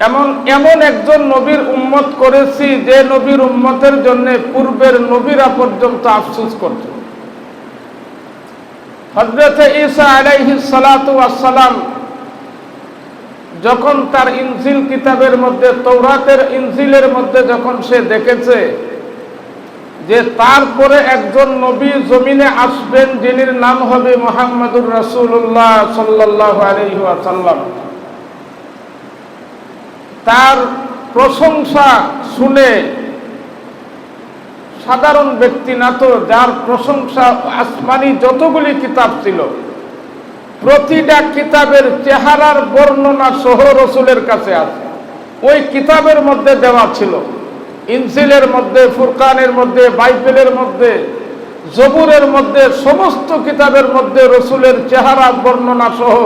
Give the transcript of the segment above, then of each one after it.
এমন এমন একজন নবীর উম্মত করেছি যে নবীর উম্মতের জন্য পূর্বের নবীরা পর্যন্ত আফসোস করত। হজরত ঈসা আলাইহি সালাতু আসসালাম যখন তার ইনজিল কিতাবের মধ্যে তৌরাতের ইনজিলের মধ্যে যখন সে দেখেছে যে তারপরে একজন নবী জমিনে আসবেন, যিনির নাম হবে মোহাম্মদুর রাসূলুল্লাহ সাল্লাল্লাহু আলাইহি ওয়াসাল্লাম তার প্রশংসা শুনে সাধারণ ব্যক্তি না তো যার প্রশংসা আসমানি যতগুলি কিতাব ছিল, প্রতিটা কিতাবের চেহারার বর্ণনা সহ রসুলের কাছে আছে। ওই কিতাবের মধ্যে দেওয়া ছিল। ইনসিলের মধ্যে, ফুরকানের মধ্যে, বাইবেলের মধ্যে, জবুরের মধ্যে, সমস্ত কিতাবের মধ্যে রসুলের চেহারা বর্ণনা সহ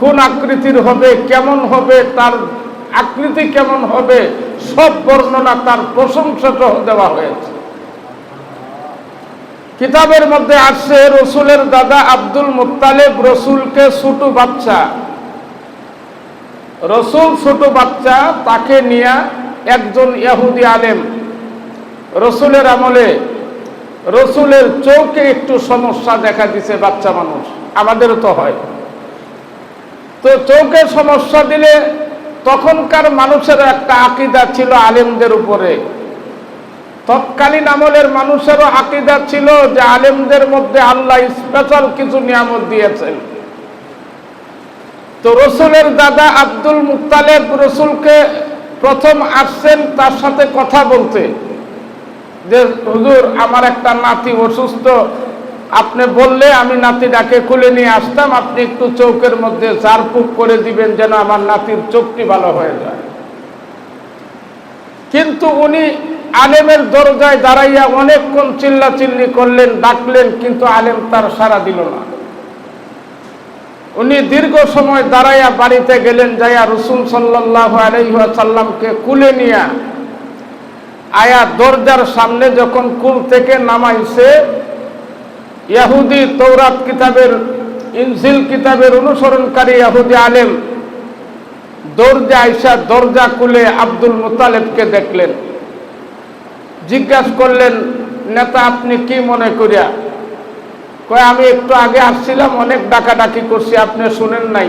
কোন আকৃতির হবে, কেমন হবে, তার আকৃতি কেমন হবে, সব বর্ণনা তার প্রশংসা সহ দেওয়া হয়েছে। কিতাবের মধ্যে আসছে, রসুলের দাদা আব্দুল মুত্তালেব রসুলকে ছোট বাচ্চা। রসুল ছোট বাচ্চা, তাকে নিয়ে একজন ইয়াহুদি আলেম। রসুলের আমলে, রসুলের চোখে একটু সমস্যা দেখা দিছে বাচ্চা মানুষ। আমাদেরও তো হয়। তো চৌকে সমস্যা দিলে তখনকার মানুষের একটা আকিদা ছিল আলেমদের উপরে। তৎকালীন আমলের মানুষেরও আকিদা ছিল যে আলেমদের মধ্যে আল্লাহ স্পেশাল কিছু নিয়ামত দিয়েছেন। তো রসুলের দাদা আব্দুল মুক্তালেব রসুলকে প্রথম আসছেন তার সাথে কথা বলতে যে, হুজুর, আমার একটা নাতি অসুস্থ আপনি বললে আমি নাতিটাকে খুলে নিয়ে আসতাম, আপনি একটু চৌকের মধ্যে ঝাড়ফুক করে দিবেন যেন আমার নাতির চোখটি ভালো হয়ে যায়। কিন্তু উনি আলেমের দরজায় দাঁড়াইয়া অনেকক্ষণ চিল্লা চিল্লি করলেন, ডাকলেন, কিন্তু আলেম তার সারা দিল না। উনি দীর্ঘ সময় দাঁড়াইয়া বাড়িতে গেলেন, যাইয়া রসুল সাল্লাহ আলহাসাল্লামকে কুলে নিয়া আয়া দরজার সামনে যখন কুল থেকে নামাইছে ইয়াহুদি তৌরাত কিতাবের, ইনজিল কিতাবের অনুসরণকারী ইয়াহুদি আলেম দরজা আইসা দরজা খুলে আব্দুল মুতালেবকে দেখলেন। জিজ্ঞাসা করলেন, নেতা, আপনি কি মনে করিয়া? কয়, আমি একটু আগে আসছিলাম, অনেক ডাকাডাকি করছি, আপনি শুনেন নাই।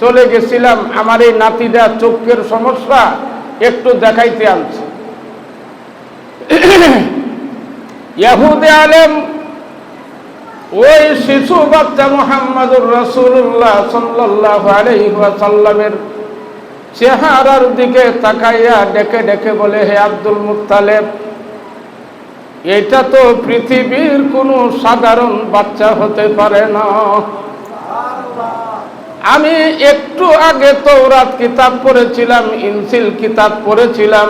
চলে গেছিলাম, আমার এই নাতিটা চোখের সমস্যা একটু দেখাইতে আনছি। ইয়াহুদে আলেম ওই শিশু বাচ্চা মোহাম্মদুর রসুল্লাহ সাল্লাহ আলহিহাসাল্লামের চেহারার দিকে তাকাইয়া ডেকে ডেকে বলে, হে আব্দুল মুতালেব এটা তো পৃথিবীর কোনো সাধারণ বাচ্চা হতে পারে না। আমি একটু আগে তৌরাত কিতাব পড়েছিলাম, ইনসিল কিতাব পড়েছিলাম।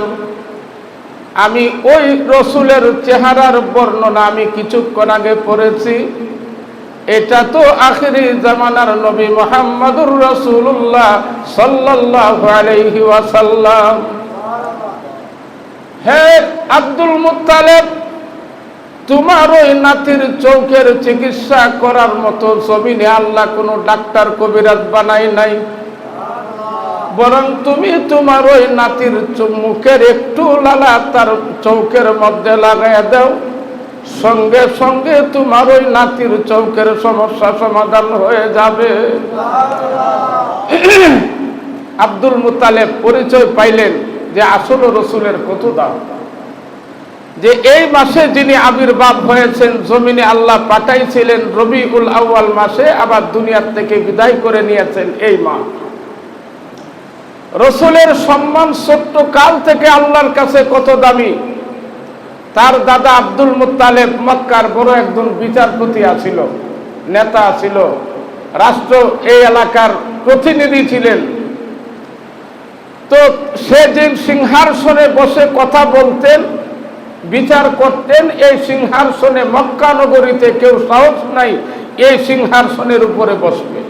আমি ওই রসুলের চেহারার বর্ণনা আমি কিছুক্ষণ আগে পড়েছি। এটা তো আখিরি জামানার নবী মোহাম্মদুর রসুল্লাহ সাল্লাহ আলহি ওয়াসাল্লাম। হে আব্দুল মুতালেব তোমার ওই নাতির চৌকের চিকিৎসা করার মতো জমিনে আল্লাহ কোনো ডাক্তার কবিরাজ বানাই নাই। বরং তুমি তোমার ওই নাতির মুখের একটু লালা তার চৌকের মধ্যে লাগাই দাও। সঙ্গে সঙ্গে তোমার ওই নাতির চৌকের সমস্যা সমাধান হয়ে যাবে। আব্দুল মুতালেব পরিচয় পাইলেন যে আসল রসুলের কত দাম যে এই মাসে যিনি আবির্ভাব হয়েছেন, জমিনে আল্লাহ পাঠাইছিলেন রবি উল আউ্য়াল মাসে, আবার দুনিয়ার থেকে বিদায় করে নিয়েছেন এই মা রসুলের সম্মান সত্য কাল থেকে আল্লাহর কাছে কত দামি। তার দাদা আব্দুল মুতালেব মক্কার বড় একজন বিচারপতি আছিল, নেতা ছিল রাষ্ট্র এই এলাকার প্রতিনিধি ছিলেন। তো সে যে সিংহাসনে বসে কথা বলতেন, বিচার করতেন, এই সিংহাসনে মক্কা নগরীতে কেউ সাহস নাই, এই সিংহাসনের উপরে বসবে।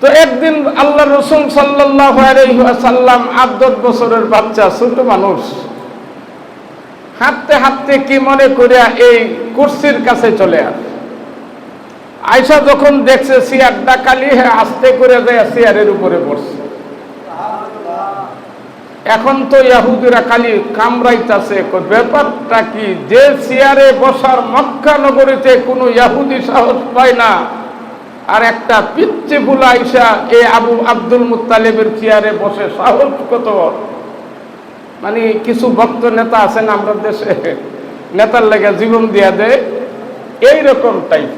তো একদিন আল্লাহ রসুল সাল্লাম আট দশ বছরের বাচ্চা, ছোট মানুষ হাঁটতে হাঁটতে কি মনে করিয়া এই কুর্সির কাছে চলে আসে। আয়সা যখন দেখছে চেয়ারটা কালি হ্যাঁ আস্তে করে যায় চেয়ারের উপরে বসছে এখন তো ইয়াহুদিরা খালি কামড়াইতাছে ব্যাপারটা কি? যে চেয়ারে বসার মক্কা নগরীতে কোনো ইয়াহুদি সাহস পায় না। আর একটা পিচ্ছে ভুলা আইসা এ আবু আব্দুল মুতালেবের চেয়ারে বসে সাহস কত মানে কিছু ভক্ত নেতা আছেন আমরা দেশে, নেতার লেগে জীবন দিয়া দেয় এইরকম টাইপ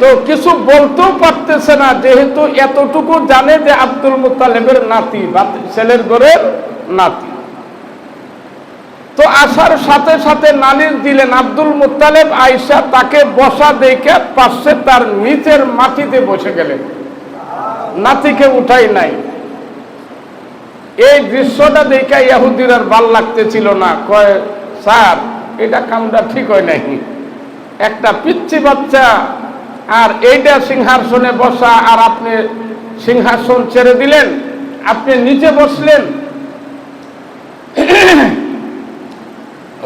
তো কিছু বলতেও পারতেছে না, যেহেতু এতটুকু জানে যে আব্দুল মুতালেবের নাতি বা ছেলের ঘরের নাতি। তো আসার সাথে সাথে নালিশ দিলেন, আব্দুল মুতালেব আয়সা তাকে বসা দেখে পাশে তার নিচের মাটিতে বসে গেলেন। নাতিকে উঠাই নাই। এই দৃশ্যটা দেখে ইয়াহুদির আর ভালো লাগতেছিল না। কয়, স্যার, এটা কামটা ঠিক হয় নাই। একটা পিচ্ছি বাচ্চা আর এইটা সিংহাসনে বসা আর আপনি সিংহাসন ছেড়ে দিলেন, আপনি নিচে বসলেন।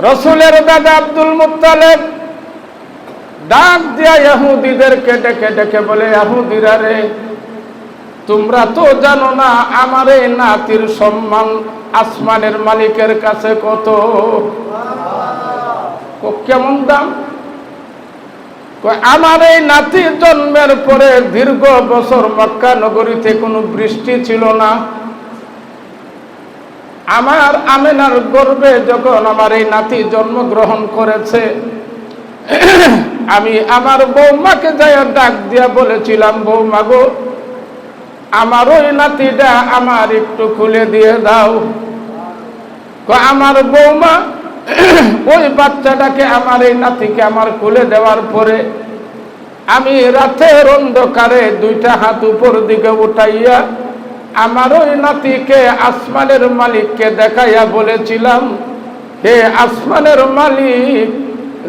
রসুলের দাদা আব্দুল মুতালেব ডাক দিয়া ইয়াহুদিদেরকে ডেকে ডেকে বলে, ইয়াহুদিরা রে তোমরা তো জানো না আমার এই নাতির সম্মান আসমানের মালিকের কাছে কত? কেমন দাম? আমার এই নাতি জন্মের পরে দীর্ঘ বছর মক্কা নগরীতে কোনো বৃষ্টি ছিল না? আমার আমেনার গর্বে যখন আমার এই নাতি জন্মগ্রহণ করেছে, আমি আমার বৌমাকে যাই ডাক দিয়া বলেছিলাম, বৌমা গো আমার ওই নাতিটা আমার একটু খুলে দিয়ে দাও। আমার বৌমা, ওই বাচ্চাটাকে আমার এই নাতিকে আমার খুলে দেওয়ার পরে আমি রাতের অন্ধকারে দুইটা হাত উপর দিকে উঠাইয়া আমার ওই নাতিকে আসমানের মালিককে দেখাইয়া বলেছিলাম, হে আসমানের মালিক,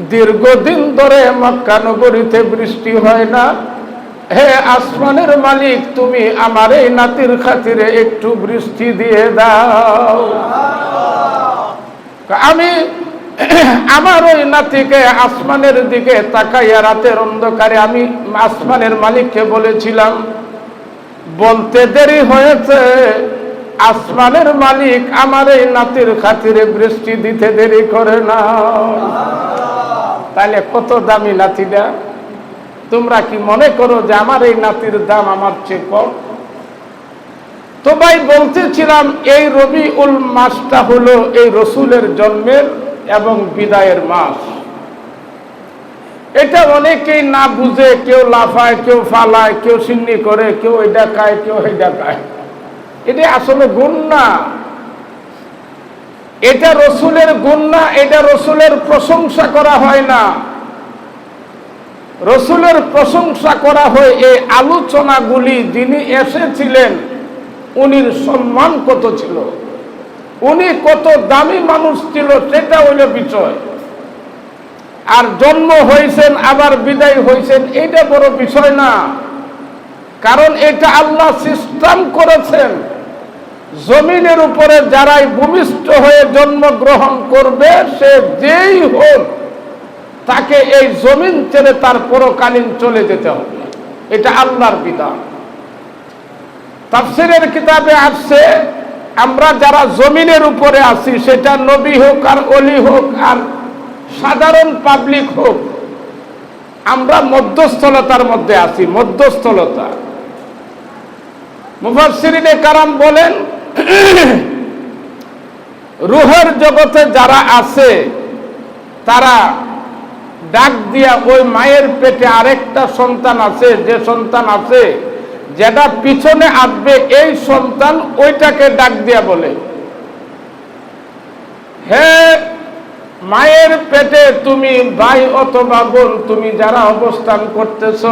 দীর্ঘদিন ধরে মক্কা নগরীতে বৃষ্টি হয় না। হে আসমানের মালিক, তুমি আমার এই নাতির খাতিরে একটু বৃষ্টি দিয়ে দাও। আমি আমার ওই নাতিকে আসমানের দিকে তাকাইয়া রাতের অন্ধকারে আমি আসমানের মালিককে বলেছিলাম, বলতে দেরি হয়েছে, আসমানের মালিক আমার এই নাতির খাতিরে বৃষ্টি দিতে দেরি করে না। তাহলে কত দামি নাতিটা? তোমরা কি মনে করো যে আমার এই নাতির দাম আমার চেয়ে কম? তো ভাই বলতেছিলাম, এই রবি উল মাসটা হলো এই রসুলের জন্মের এবং বিদায়ের মাস। এটা অনেকেই না বুঝে কেউ লাফায়, কেউ ফালায়, কেউ সিন্নি করে, কেউ এটা খায়, কেউ এটা খায়। এটা আসলে গুণ না এটা রসুলের গুণ না এটা রসুলের প্রশংসা করা হয় না। রসুলের প্রশংসা করা হয় এই আলোচনাগুলি যিনি এসেছিলেন, উনির সম্মান কত ছিল? উনি কত দামি মানুষ ছিল, সেটা হইল বিষয়। আর জন্ম হয়েছেন আবার বিদায় হয়েছেন এটা বড় বিষয় না। কারণ এটা আল্লাহ সিস্টেম করেছেন। জমিনের উপরে যারাই ভূমিষ্ঠ হয়ে জন্মগ্রহণ করবে, সে যেই হোক তাকে এই জমিন ছেড়ে তার পরকালীন চলে যেতে হবে। এটা আল্লাহর বিধান। তাফসিরের কিতাবে আসছে, আমরা যারা জমিনের উপরে আছি, সেটা নবী হোক আর অলি হোক আর সাধারণ পাবলিক হোক, আমরা মধ্যস্থলতার মধ্যে আছি, মধ্যস্থলতা। মুফাসসিরিনে কারাম বলেন, রুহের জগতে যারা আছে, তারা ডাক দিয়া ওই মায়ের পেটে আরেকটা সন্তান আছে, যে সন্তান আছে, যেটা পিছনে আসবে, এই সন্তান ওইটাকে ডাক দিয়া বলে। হে মায়ের পেটে তুমি ভাই অথবা বোন, তুমি যারা অবস্থান করতেছ,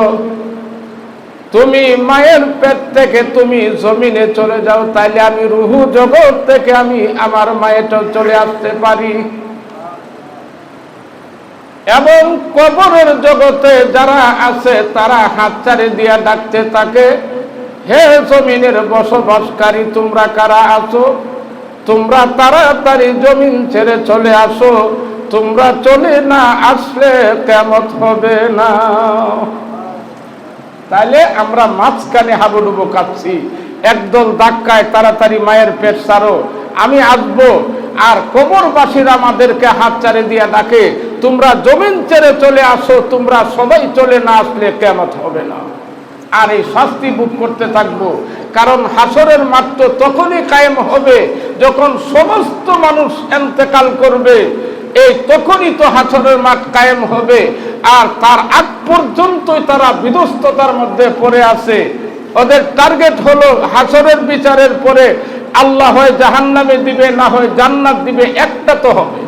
তুমি মায়ের পেট থেকে তুমি জমিনে চলে যাও, তাইলে আমি রুহু জগৎ থেকে আমি আমার মায়ের চলে আসতে পারি। এবং কবরের জগতে যারা আছে, তারা হাত চারে দিয়া ডাকতে থাকে, হে জমিনের বসবাসকারী, তোমরা কারা আছো? তোমরা তাড়াতাড়ি জমিন ছেড়ে চলে আসো। তোমরা চলে না আসলে কেমত হবে না। তাহলে আমরা মাঝখানে হাবুডুবু কাঁপছি। একদল ধাক্কায় তাড়াতাড়ি মায়ের পেট সারো। আমি আসব। আর কবরবাসীরা আমাদেরকে হাত চারে দিয়ে ডাকে তোমরা জমিন ছেড়ে চলে আসো, তোমরা সবাই চলে না আসলে কেমত হবে না। আর এই শাস্তি বুক করতে থাকব। কারণ হাসরের মাঠ তো তখনই কায়েম হবে যখন সমস্ত মানুষ এন্তেকাল করবে। এই তখনই তো হাসরের মাঠ কায়েম হবে। আর তার আগ পর্যন্তই তারা বিধ্বস্ততার মধ্যে পড়ে আছে। ওদের টার্গেট হলো হাসরের বিচারের পরে আল্লাহ হয় জাহান্নামে দিবে, না হয় জান্নাত দিবে, একটা তো হবে।